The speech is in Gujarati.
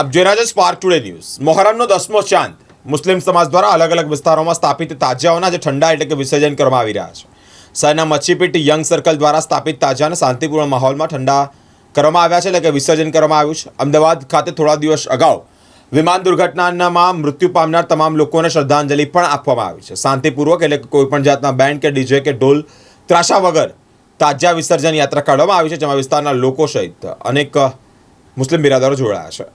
આપ જોઈ રહ્યા છો સ્પાર્ક ટુડે ન્યૂઝ મોહરમનો દસમો ચાંદ મુસ્લિમ સમાજ દ્વારા અલગ અલગ વિસ્તારોમાં સ્થાપિત તાજાઓના જે ઠંડા એટલે કે વિસર્જન કરવામાં આવી રહ્યા છે શહેરના મચ્છીપીટ યંગ સર્કલ દ્વારા સ્થાપિત તાજાને શાંતિપૂર્ણ માહોલમાં ઠંડા કરવામાં આવ્યા છે એટલે કે વિસર્જન કરવામાં આવ્યું છે। અમદાવાદ ખાતે થોડા દિવસ અગાઉ વિમાન દુર્ઘટનામાં મૃત્યુ પામનાર તમામ લોકોને શ્રદ્ધાંજલિ પણ આપવામાં આવી છે। શાંતિપૂર્વક એટલે કે કોઈપણ જાતના બેન્ડ કે ડીજે કે ઢોલ, ત્રાસા વગર તાજા વિસર્જન યાત્રા કાઢવામાં આવી છે, જેમાં વિસ્તારના લોકો સહિત અનેક મુસ્લિમ બિરાદરો જોડાયા છે।